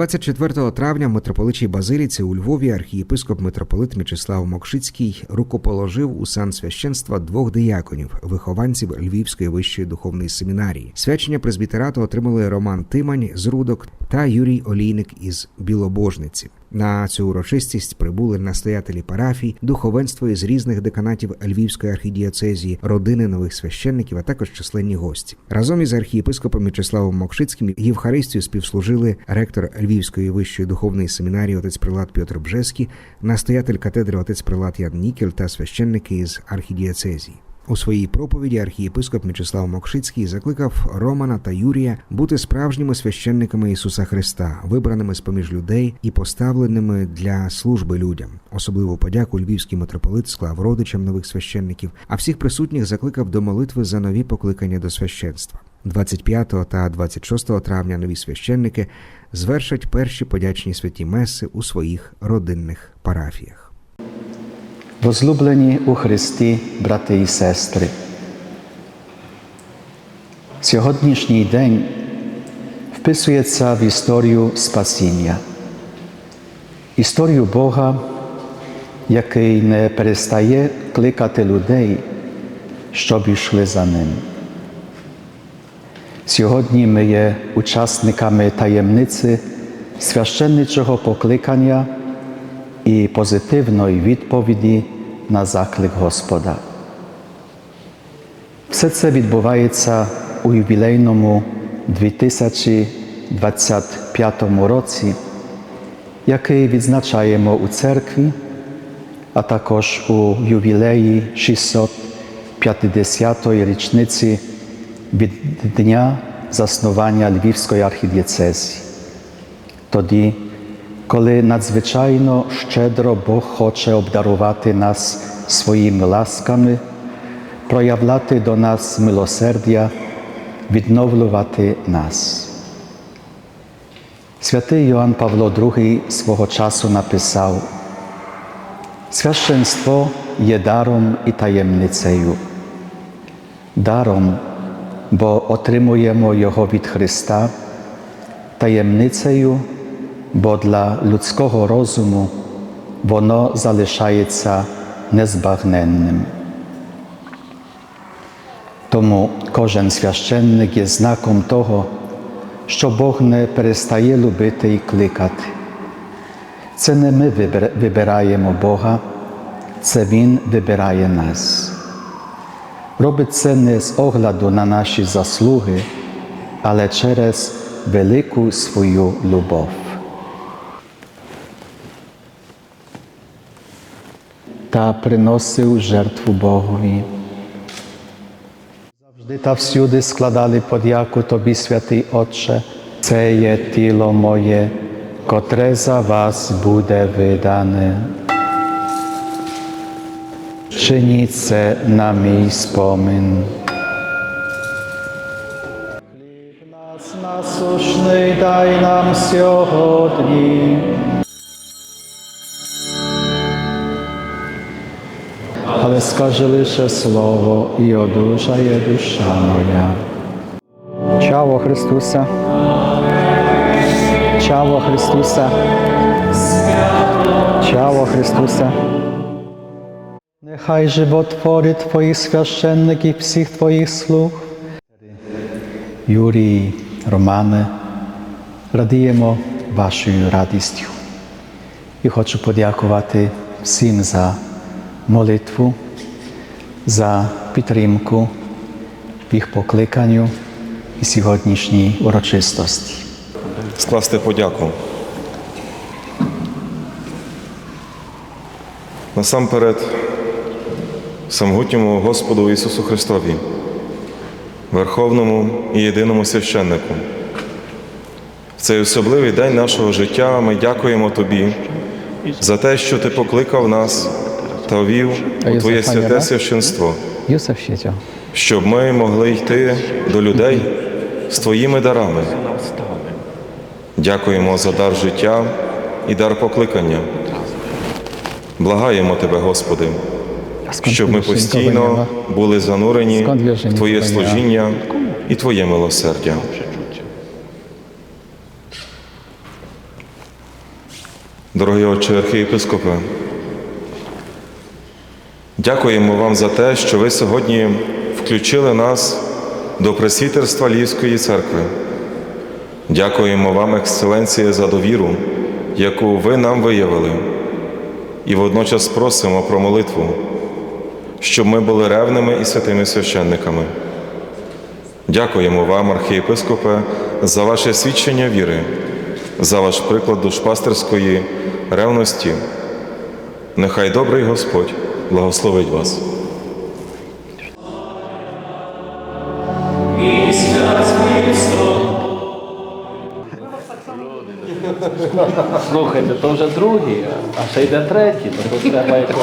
24 травня в митрополичій Базиліці у Львові архієпископ митрополит Мічеслав Мокшицький рукоположив у сан священства двох дияконів, вихованців Львівської вищої духовної семінарії. Свячення презбітерату отримали Роман Тимань з Рудок та Юрій Олійник із Білобожниці. На цю урочистість прибули настоятелі парафій, духовенство із різних деканатів Львівської архідіоцезії, родини нових священників, а також численні гості. Разом із архієпископом Мячеславом Мокшицьким Євхаристію співслужили ректор Львівської вищої духовної семінарії отець Прилад Петр Бжеський, настоятель катедри отець Прилад Ян Нікель та священники із архідіоцезії. У своїй проповіді архієпископ Мячеслав Мокшицький закликав Романа та Юрія бути справжніми священниками Ісуса Христа, вибраними з поміж людей і поставленими для служби людям. Особливу подяку львівський митрополит склав родичам нових священників, а всіх присутніх закликав до молитви за нові покликання до священства. 25 та 26 травня нові священники звершать перші подячні святі меси у своїх родинних парафіях. Возлюблені у Христі, брати і сестри. Сьогоднішній день вписується в історію спасіння, історію Бога, який не перестає кликати людей, щоб йшли за ним. Сьогодні ми є учасниками таємниці священничого покликання і позитивної відповіді на заклик Господа. Все це відбувається у ювілейному 2025 році, який відзначаємо у церкві, а також у ювілеї 650-ї річниці від дня заснування Львівської архідієцезії. Тоді коли надзвичайно щедро Бог хоче обдарувати нас своїми ласками, проявляти до нас милосердя, відновлювати нас. Святий Йоанн Павло II свого часу написав: Священство є даром і таємницею, даром, бо отримуємо Його від Христа, таємницею бо для людського розуму воно залишається незбагненним. Тому кожен священник є знаком того, що Бог не перестає любити і кликати. Це не ми вибираємо Бога, це Він вибирає нас. Робить це не з огляду на наші заслуги, але через велику свою любов. Та приносив жертву Богові. Завжди та всюди складали подяку Тобі, святий Отче, це є тіло моє, котре за вас буде видане. Чиніть це на мій спомин. Хліб нас насушний дай нам сьогодні. Але скаже лише слово і одужає душа моя. Чаво Христуса. Чаво Христуса. Чаво Христуса. Нехай животворить Твоїх священників, всіх Твоїх слуг. Юрій, Романе, радіємо вашою радістю. І хочу подякувати всім за молитву, за підтримку в їх покликанню і сьогоднішній урочистості. Скласти подяку. Насамперед, самогутньому Господу Ісусу Христові, Верховному і єдиному священнику. В цей особливий день нашого життя ми дякуємо Тобі за те, що Ти покликав нас та ввів у Твоє святе священство, щоб ми могли йти до людей з Твоїми дарами. Дякуємо за дар життя і дар покликання. Благаємо Тебе, Господи, щоб ми постійно були занурені в Твоє служіння і Твоє милосердя. Дорогий отче архієпископе, дякуємо вам за те, що ви сьогодні включили нас до пресвітерства Львівської церкви. Дякуємо вам, Ексцеленція, за довіру, яку ви нам виявили, і водночас просимо про молитву, щоб ми були ревними і святими священниками. Дякуємо вам, архієпископе, за ваше свідчення віри, за ваш приклад душпастерської ревності. Нехай добрий Господь благословить вас. Слухайте, то вже другий, а ще йде третій, то тут треба якось.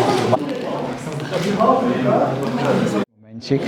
Momencik.